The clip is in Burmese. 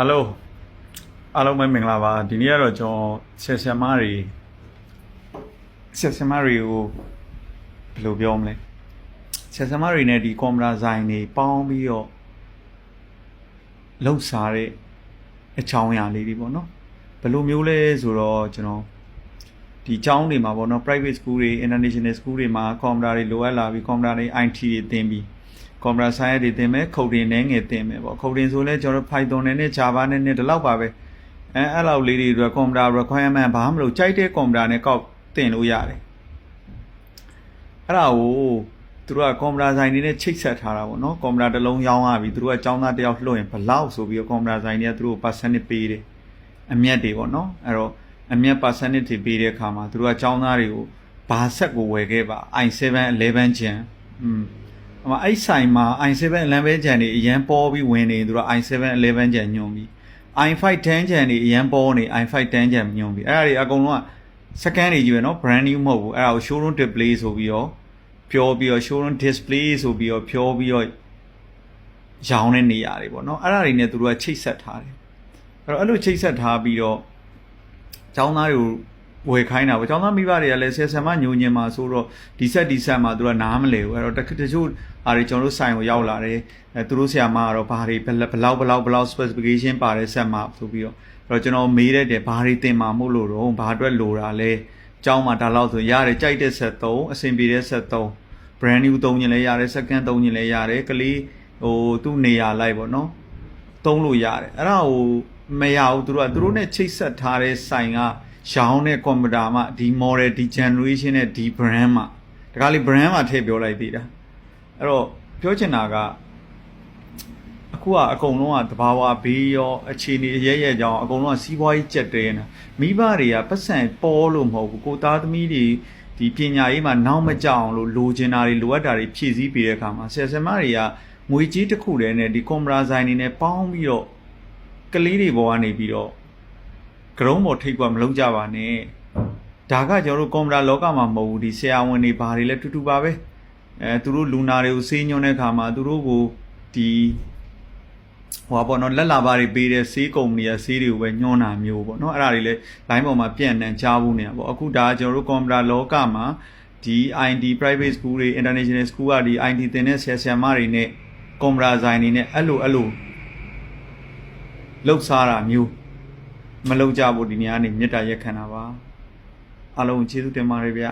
ဟယ်လိုအားလုံးပဲမင်္ဂလာပါဒီနေ့ကတော့ကျွန်တော်ဆက်ဆံမတွေဆက်ဆံမတွေကိုဘယ်လိုပြောမလဲဆက်ဆံမတွေနဲ့ဒီကွန်ပျူတာဇိုင်းတွေပေါင်းပြီးတော့လှုပ်ရှားတဲ့အချောင်းအရာလေးတွေပေါ့နော်ဘယ်လိုမျိုးလဲဆိုတော့ကျွန်တော်ဒီကျောင်းတွေမှာပေါ့နော် private school တွေ international school တွေမှာကွန်ပျူတာတွေလိုအပ်လာပြီးကွန်ပျူတာတွေ IT တွေသင်ပြီး ကွန်ပျူတာ science တွေသင်မယ်ခုတ်တင်နဲ့ငယ်သင်မယ်ပေါ့ခုတ်တင်ဆိုလဲကျွန်တော်တို့ Python နဲ့နဲ့ Java နဲ့နဲ့ဒီလောက်ပါပဲအဲအဲ့လောက်လေးတွေအတွက်ကွန်ပျူတာ requirement ဘာမှမလို့ကြိုက်တဲ့ကွန်ပျူတာနဲ့ကောက်သင်လို့ရတယ်အဲ့ဒါကိုသူတို့ကကွန်ပျူတာဆိုင်တွေနဲ့ချိတ်ဆက်ထားတာပေါ့နော်ကွန်ပျူတာတစ်လုံးရောင်းရပြီသူတို့ကចောင်းသားတစ်ယောက်လွှတ်ရင်ဘလောက်ဆိုပြီးတော့ကွန်ပျူတာဆိုင်တွေကသူတို့ percentage ပေးတယ်အမြတ်တွေပေါ့နော်အဲ့တော့အမြတ် percentage တွေပေးတဲ့အခါမှာသူတို့ကចောင်းသားတွေကိုဘာဆက်ကိုဝယ်ခဲ့ပါ i7 11 gen อืม အမအဲ့ဆိုင်မှာ i7 11 gen တွေအရန်ပေါ်ပြီးဝင်နေသူတို့ i7 11 gen ညွန်ပြီး i5 10 gen တွေအရန်ပေါ်နေ i5 10 gen ညွန်ပြီးအဲ့ဒါတွေအကုန်လုံးက second တွေကြီးပဲเนาะ brand new မဟုတ်ဘူးအဲ့ဒါကို showroom display ဆိုပြီးတော့ပြောပြီးတော့ showroom display ဆိုပြီးတော့ပြောပြီးတော့ရောင်းတဲ့နေရာတွေပေါ့เนาะအဲ့ဒါတွေနဲ့သူတို့ကချိတ်ဆက်ထားတယ်အဲ့တော့အဲ့လိုချိတ်ဆက်ထားပြီးတော့ကျောင်းသားတွေကို ဝယ်ခိုင်းတာပေါ့ကျောင်းသားမိဘတွေကလည်းဆယ်ဆယ်မညိုညင်မှာဆိုတော့ဒီဆက်ဒီဆက်မှာသူကနားမလဲဘူးအဲ့တော့တခတချို့အားတွေကျွန်တော်တို့ဆိုင်ကိုရောက်လာတယ်အဲသူတို့ဆရာမကတော့ဘာတွေဘယ်ဘလောက်ဘလောက်ဘလောက် specification ပါတဲ့ဆက်မှာဆိုပြီးတော့အဲ့တော့ကျွန်တော်မေးတဲ့တယ်ဘာတွေတင်မှာမို့လို့တော့ဘာအတွက်လိုတာလဲကျောင်းမှာဒါလောက်ဆိုရတယ်ကြိုက်တဲ့ဆက်သုံးအဆင်ပြေတဲ့ဆက်သုံး brand new သုံးရင်လည်းရတယ် second သုံးရင်လည်းရတယ်ကလေးဟိုသူ့နေရာလိုက်ပေါ့နော်သုံးလို့ရတယ်အဲ့ဒါကိုမရဘူးသူတို့ကသူတို့နဲ့ချိတ်ဆက်ထားတဲ့ဆိုင်က ရောင်းတဲ့ကွန်ပျူတာမှဒီ model ဒီ generation နဲ့ဒီ brand မှာတခါလေ brand မှာထည့်ပြောလိုက်သေးတာအဲ့တော့ပြောချင်တာကအခုကအကုန်လုံးကတဘာဝဘေးရောအခြေအနေအရရဲ့ကြောင်းအကုန်လုံးကစီးပွားရေးကြက်တဲနေတာမိဘတွေကပတ်စံပေါ်လို့မဟုတ်ဘူးကိုသားသမီးတွေဒီပညာရေးမှာနောက်မကြောက်အောင်လို့လိုချင်တာတွေလိုအပ်တာတွေဖြည့်ဆည်းပေးတဲ့အခါမှာဆယ်ဆယ်မတွေကငွေကြီးတစ်ခုတည်းနဲ့ဒီကွန်ပျူတာဆိုင်တွေနဲ့ပေါင်းပြီးတော့ကလေးတွေဘောကနေပြီးတော့ ကရုံးပေါ်ထိတ်ကွက်မလုံးကြပါနဲ့ဒါကကျွန်တော်တို့ကွန်ပျူတာလောကမှာမဟုတ်ဘူးဒီဆရာဝန်တွေဘာတွေလဲတူတူပါပဲအဲသူတို့လူနာတွေကိုစေးညွှန်းတဲ့အခါမှာသူတို့ကိုဒီဟိုပါပေါ့နော်လက်လာပါတွေပေးတဲ့ဆေးကုမ္ပဏီကဆေးတွေကိုပဲညွှန်းတာမျိုးပေါ့နော်အဲ့ဒါတွေလည်း line ပေါ်မှာပြန့်နှံ့ကြားဖို့နေတာပေါ့အခုဒါကကျွန်တော်တို့ကွန်ပျူတာလောကမှာဒီ IT private school တွေ international school ကဒီ IT သင်တဲ့ဆရာဆရာမတွေနဲ့ကွန်ပျူတာဆိုင်တွေနဲ့အဲ့လိုအဲ့လိုလှုပ်ရှားတာမျိုး မလုပ်ကြဘူးဒီနေရာကနေမေတ္တာရက်ခံတာပါအားလုံးကျေးဇူးတင်ပါတယ်ဗျ